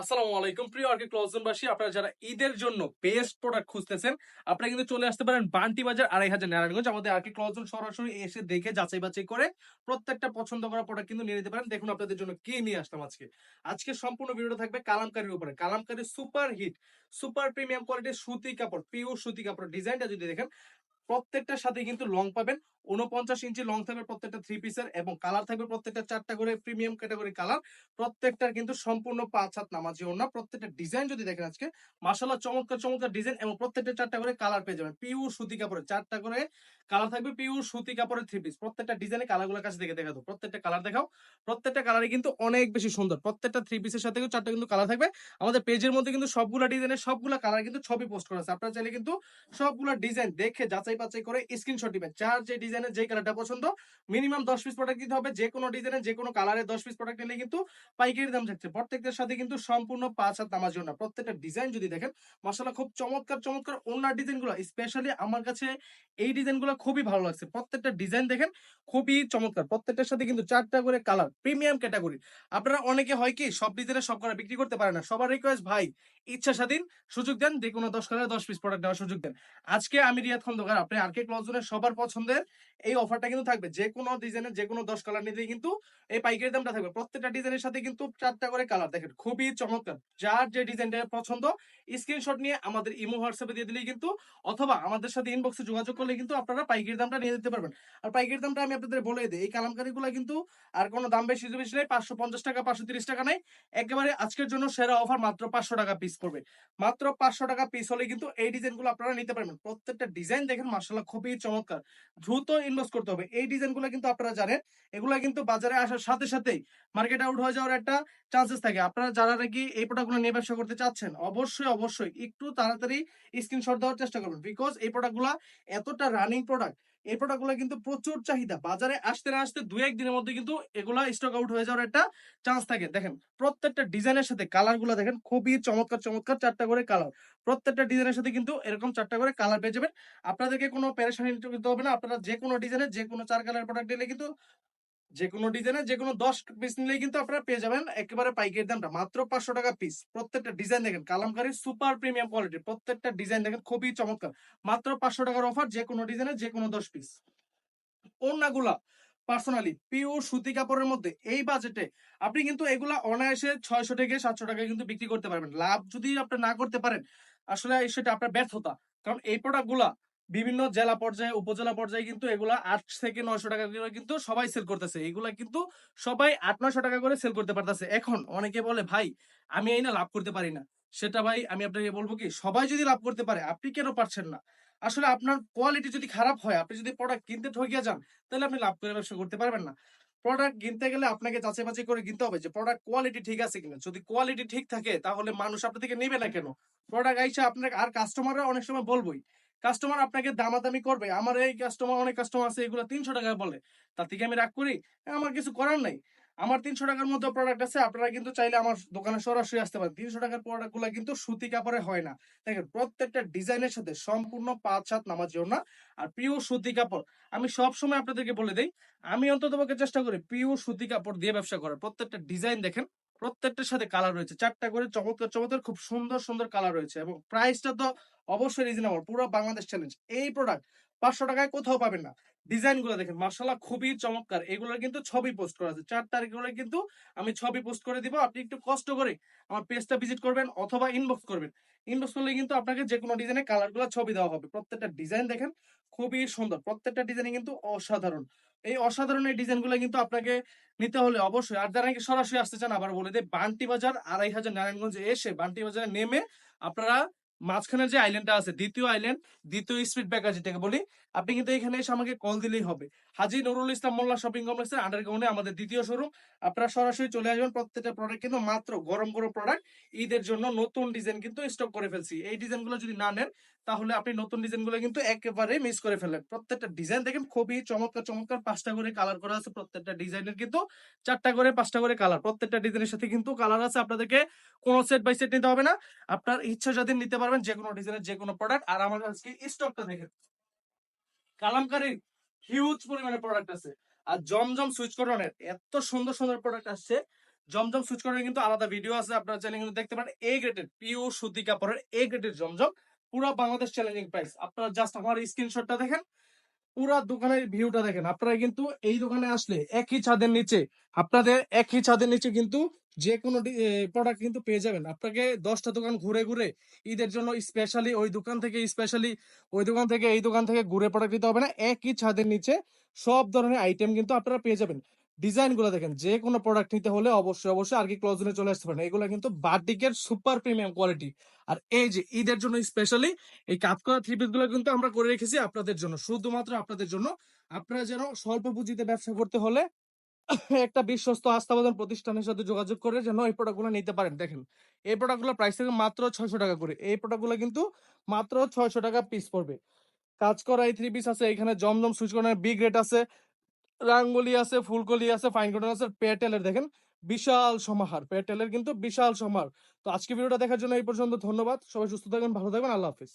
আসসালামু আলাইকুম। প্রিয় ক্লোজনবাসী, আপনারা যারা ঈদের জন্য বেস্ট প্রোডাক্ট খুঁজতেছেন, আপনারা কিন্তু চলে আসতে পারেন বান্টি বাজার আড়াই হাজার নারায়ণগঞ্জ। আমাদের ক্লোজন সরাসরি এসে দেখে যাচাই বাছাই করে প্রত্যেকটা পছন্দ করা প্রোডাক্ট কিন্তু নিয়ে নিতে পারেন। দেখুন আপনাদের জন্য কি নিয়ে আসলাম আজকে। আজকে সম্পূর্ণ ভিডিওটা থাকবে কালামকারীর উপরে। Kalamkari super hit super premium কোয়ালিটির সুতি কাপড় পিওর সুতি কাপড় ডিজাইনটা যদি দেখেন প্রত্যেকটার সাথে কিন্তু লং পাবেন। উনপঞ্চাশ ইঞ্চি লং থাকবে প্রত্যেকটা থ্রি পিসের এবং কালার থাকবে প্রত্যেকটা চারটা করে প্রিমিয়াম ক্যাটাগরি কালার প্রত্যেকটার কিন্তু সম্পূর্ণ পাঁচ হাত নামাজি ওনা প্রত্যেকটা ডিজাইন যদি দেখেন আজকে মাসাল্লাহ চমৎকার চমৎকার ডিজাইন এবং প্রত্যেকটা চারটা করে কালার পেয়ে যাবেন। পিওর সুতি কাপড়ের চারটা করে কালার থাকবে পিওর সুতি কাপড়ের থ্রি পিস প্রত্যেকটা ডিজাইনে কালারগুলোর কাছে দেখে দেখাতো। প্রত্যেকটা কালার দেখাও। প্রত্যেকটা কালারই কিন্তু অনেক বেশি সুন্দর। প্রত্যেকটা থ্রি পিসের সাথে কিন্তু চারটা কিন্তু কালার থাকবে। আমাদের পেজের মধ্যে কিন্তু সবগুলা ডিজাইনের সবগুলা কালার কিন্তু ছবি পোস্ট করা আছে। আপনারা চাইলে কিন্তু সবগুলা ডিজাইন দেখে যাচাই বাছাই করে স্ক্রিনশট দিবেন। যার যে ডিজাইনের যে কালারটা পছন্দ মিনিমাম দশ পিস প্রোডাক্ট দিতে হবে। যে কোনো ডিজাইনের যে কোনো কালারের দশ পিস প্রোডাক্ট নিলে কিন্তু পাইকারি দাম থাকছে। প্রত্যেকটার সাথে কিন্তু সম্পূর্ণ পাঁচ হাত নামার জন্য প্রত্যেকটা ডিজাইন যদি দেখেন মশলা খুব চমৎকার চমৎকার অন্যার ডিজাইনগুলো স্পেশালি আমার কাছে এই ডিজাইনগুলো খুবই ভালো লাগছে। প্রত্যেকটা ডিজাইন দেখেন, খুবই চমৎকার। প্রত্যেকটার সাথে কিন্তু চারটা করে কালার প্রিমিয়াম ক্যাটাগরি আপনারা অনেকে হয় কি, সব ডিজাইনের সব কালার বিক্রি করতে পারে না। সবার রিকোয়েস্ট ভাই, ইচ্ছা স্বাধীন, সুযোগ দেন, যে কোনো দশ কালার দশ পিস প্রোডাক্ট দেওয়ার সুযোগ দেন। আজকে আমি রিয়াদ খন্দকার আপনি আরকে ক্লজনের সবার পছন্দের এই অফারটা কিন্তু থাকবে। যে কোনো ডিজাইনের যে কোনো দশ কালার নিতেই কিন্তু এই পাইকারি দামটা থাকবে। প্রত্যেকটা ডিজাইনের সাথে কিন্তু চারটা করে কালার দেখেন, খুবই চমৎকার। যার যে ডিজাইনটা পছন্দ স্ক্রিনশট নিয়ে আমাদের ইমো হোয়াটসঅ্যাপে দিয়ে দিলেই কিন্তু অথবা আমাদের সাথে ইনবক্সে যোগাযোগ করলে কিন্তু আপনারা পাইকারি দামটা নিয়ে দিতে পারবেন। আর পাইকারি দামটা আমি আপনাদের বলে দিই, এই কালামকারিগুলো কিন্তু আর কোনো দাম বেশি বেশি নেই, পাঁচশো পঞ্চাশ টাকা, পাঁচশো তিরিশ টাকা নেই। একেবারে আজকের জন্য সেরা অফার মাত্র পাঁচশো টাকা পিস পড়বে। মাত্র পাঁচশো টাকা পিস হলে কিন্তু এই ডিজাইনগুলো আপনারা নিতে পারবেন। প্রত্যেকটা ডিজাইন দেখেন মার্শাল্লাহ খুবই চমৎকার। দ্রুত ইনভেস্ট করতে হবে। এই ডিজাইনগুলো কিন্তু আপনারা জানেন, এগুলো কিন্তু বাজারে আসার সাথে সাথেই মার্কেট আউট হয়ে যাওয়ার একটা চান্সেস থাকে। আপনারা যারা নাকি এই প্রোডাক্টগুলো নিয়ে ব্যবসা করতে চাচ্ছেন, অবশ্যই অবশ্যই একটু তাড়াতাড়ি স্ক্রিনশট দেওয়ার চেষ্টা করবেন। বিকজ এই প্রোডাক্টগুলো এতটা রানিং প্রোডাক্ট এই প্রোডাক্টগুলো কিন্তু প্রচুর চাহিদা। বাজারে আসতে না আসতে দু একদিনের মধ্যে কিন্তু এগুলা স্টক আউট হয়ে যাওয়ার একটা চান্স থাকে। দেখেন, প্রত্যেকটা ডিজাইনের সাথে কালারগুলো দেখেন, খুবই চমৎকার চমৎকার চারটা করে কালার প্রত্যেকটা ডিজাইনের সাথে কিন্তু এরকম চারটা করে কালার পেয়ে যাবেন। আপনাদেরকে কোনো প্যারেশানি হবে না। আপনারা যে কোনো ডিজাইনের যে কোনো চার কালার প্রোডাক্ট নিলে কিন্তু যে কোনো ডিজাইনের যে কোনো দশ পিস নিলেই কিন্তু আপনারা পেয়ে যাবেন একেবারে পাইকারি দামটা। মাত্র পাঁচশো টাকা পিস প্রত্যেকটা ডিজাইন দেখেন, কালামকারী সুপার প্রিমিয়াম কোয়ালিটি প্রত্যেকটা ডিজাইন দেখেন, খুবই চমৎকার। মাত্র পাঁচশো টাকার অফার যে কোনো ডিজাইনের যে কোনো দশ পিস ওড়নাগুলা পার্সোনালি পিওর সুতি কাপড়ের মধ্যে, এই বাজেটে আপনি কিন্তু এগুলা অনায়াসে ছয়শো থেকে সাতশো টাকায় কিন্তু বিক্রি করতে পারবেন। লাভ যদি আপনি না করতে পারেন, আসলে সেটা আপনার ব্যর্থতা। কারণ এই প্রোডাক্টগুলা বিভিন্ন জেলা পর্যায়ে, উপজেলা পর্যায়ে কিন্তু এগুলা আট থেকে নয়শো টাকা করে কিন্তু সবাই সেল করতেছে। এগুলা কিন্তু সবাই আট, নয়শো টাকা করে সেল করতে পারতেছে। এখন অনেকে বলে, ভাই, আমি এই না লাভ করতে পারি না। সেটা ভাই, আমি আপনাকে বলব কি, সবাই যদি লাভ করতে পারে, আপনি কেন পারছেন না? আসলে আপনার কোয়ালিটি যদি খারাপ হয়, আপনি যদি প্রোডাক্ট কিনতে ঠকিয়ে যান, তাহলে আপনি লাভ করে ব্যবসা করতে পারবেন না। প্রোডাক্ট কিনতে গেলে আপনাকে যাচাই বাছাই করে কিনতে হবে যে প্রোডাক্ট কোয়ালিটি ঠিক আছে কিনা? যদি কোয়ালিটি ঠিক থাকে, তাহলে মানুষ আপনার থেকে নেবে না কেন? প্রোডাক্ট আইসা আপনাকে আর কাস্টমাররা অনেক সময় বলবোই কাস্টমার আপনাকে দামাদামি করবে। আমার এই কাস্টমার অনেক কাস্টমার আছে, এগুলো তিনশো টাকা বলে। তার থেকে আমি রাগ করি আমার কিছু করার নাই। আমার তিনশো টাকার মধ্যে প্রোডাক্ট আছে, আপনারা কিন্তু চাইলে আমার দোকানে সরাসরি আসতে পারেন। তিনশো টাকার প্রোডাক্টগুলা কিন্তু সুতি কাপড়ে হয় না। দেখেন, প্রত্যেকটা ডিজাইনের সাথে সম্পূর্ণ পাঁচ সাত নামার জন্য আর প্রিয় সুতি কাপড়, আমি সব সময় আপনাদেরকে বলে দিই, আমি অন্তত চেষ্টা করি প্রিয় সুতি কাপড় দিয়ে ব্যবসা করার। প্রত্যেকটা ডিজাইন দেখেন প্রত্যেকটার সাথে কালার রয়েছে। চারটা করে চমৎকার চমৎকার, খুব সুন্দর সুন্দর কালার রয়েছে এবং প্রাইসটা তো অবশ্যই রিজনেবল পুরো বাংলাদেশ চ্যালেঞ্জ এই প্রোডাক্ট পাঁচশো টাকায় কোথাও পাবেন না। ডিজাইনগুলো দেখেন মার্শাল্লাহ খুবই চমৎকার। এগুলোর কিন্তু ছবি পোস্ট করা আছে। চার তারিখ হলে কিন্তু আমি ছবি পোস্ট করে দিব। আপনি একটু কষ্ট করে আমার পেজটা ভিজিট করবেন অথবা ইনবক্স করবেন। ইনবক্স করলে কিন্তু আপনাকে যে কোনো ডিজাইনে কালারগুলো ছবি দেওয়া হবে। প্রত্যেকটা ডিজাইন দেখেন খুবই সুন্দর। প্রত্যেকটা ডিজাইনে কিন্তু অসাধারণ। এই অসাধারণ এই ডিজাইনগুলো কিন্তু আপনাকে নিতে হলে অবশ্যই, আর যারা সরাসরি আসতে চান, আবার বলে দেয় বান্টি বাজার আড়াই হাজার নারায়ণগঞ্জে এসে বান্টি বাজারে নেমে আপনারা মাঝখানে যে আইল্যান্ডটা আছে, দ্বিতীয় আইল্যান্ড দ্বিতীয় স্পিড ব্রেকার যেটাকে বলি, আপনি কিন্তু এখানে এসে আমাকে কল দিলেই হবে। হাজি নুরুল ইসলাম মোল্লা শপিং কমপ্লেক্সের আন্ডারগ্রাউন্ডে আমাদের দ্বিতীয় শোরুম আপনারা সরাসরি চলে আসবেন, প্রত্যেকটা প্রোডাক্ট কিন্তু মাত্র গরম গরম প্রোডাক্ট ঈদের জন্য নতুন ডিজাইন কিন্তু স্টক করে ফেলছি। এই ডিজাইনগুলো যদি না নেন, তাহলে আপনি নতুন ডিজাইনগুলো কিন্তু একেবারে মিস করে ফেলেন প্রত্যেকটা ডিজাইন দেখেন, খুবই চমৎকার চমৎকার, পাঁচটা করে কালার করা আছে প্রত্যেকটা ডিজাইনের কিন্তু, চারটা করে, পাঁচটা করে কালার প্রত্যেকটা ডিজাইনের সাথে কিন্তু কালার আছে, আপনাদেরকে কোনো সেট বাই সেট নিতে হবে না। আপনার ইচ্ছা স্বাধীন নিতে পারবেন যে কোনো ডিজাইনের যে কোনো প্রোডাক্ট আর আমাদের আজকে স্টকটা দেখেন। কালামকারীর হিউজ পরিমাণে প্রোডাক্ট আছে। আর জমজম সুইচ করনের এত সুন্দর সুন্দর প্রোডাক্ট আসছে। জমজম সুইচ কটনের কিন্তু আলাদা ভিডিও আছে, আপনারা চাইলে কিন্তু দেখতে পারেন। এ গ্রেডের পিওর সুতি কাপড়ের এ গ্রেডের জমজম, পুরো বাংলাদেশ চ্যালেঞ্জিং প্রাইস আপনারা জাস্ট আমার স্ক্রিনশটটা দেখেন। পুরা দোকানের ভিউটা দেখেন। আপনারা কিন্তু এই দোকানে আসলে একই ছাদের নিচে, আপনাদের একই ছাদের নিচে কিন্তু যে কোনো প্রোডাক্ট কিন্তু পেয়ে যাবেন। আপনাকে দশটা দোকান ঘুরে ঘুরে ঈদের জন্য স্পেশালি ওই দোকান থেকে স্পেশালি ওই দোকান থেকে এই দোকান থেকে ঘুরে প্রোডাক্ট দিতে হবে না। একই ছাদের নিচে সব ধরনের আইটেম কিন্তু আপনারা পেয়ে যাবেন। ডিজাইনগুলো দেখেন, যে কোনো প্রোডাক্ট নিতে হলে অবশ্যই অবশ্যই আর কি ক্লোজ চলে আসতে পারেন। এগুলো কিন্তু বাটিকের সুপার প্রিমিয়াম কোয়ালিটি আর এই যে ঈদের জন্য স্পেশালি এই কাজ করা থ্রি পিসগুলো কিন্তু আমরা করে রেখেছি আপনাদের জন্য। শুধুমাত্র আপনাদের জন্য। আপনারা যেন স্বল্প পুঁজিতে ব্যবসা করতে হলে একটা বিশ্বস্ত আস্থাবাদন প্রতিষ্ঠানের সাথে যোগাযোগ করে যেন এই প্রোডাক্টগুলো নিতে পারেন। দেখেন, এই প্রোডাক্টগুলো প্রাইস থেকে মাত্র ছয়শো টাকা করে। এই প্রোডাক্টগুলো কিন্তু মাত্র ছয়শো টাকা পিস পড়বে। কাজ করা এই থ্রি পিস আছে, এখানে জমজম সুইচ করার বিগ রেট আছে। রাঙ্গলি আছে, ফুলকলি আছে ফাইন কটন আছে পেটেলের দেখেন বিশাল সমাহার। পেটেলের কিন্তু বিশাল সমাহার। তো আজকে ভিডিওটা দেখার জন্য এই পর্যন্ত ধন্যবাদ। সবাই সুস্থ থাকবেন, ভালো থাকবেন, আল্লাহ হাফিজ।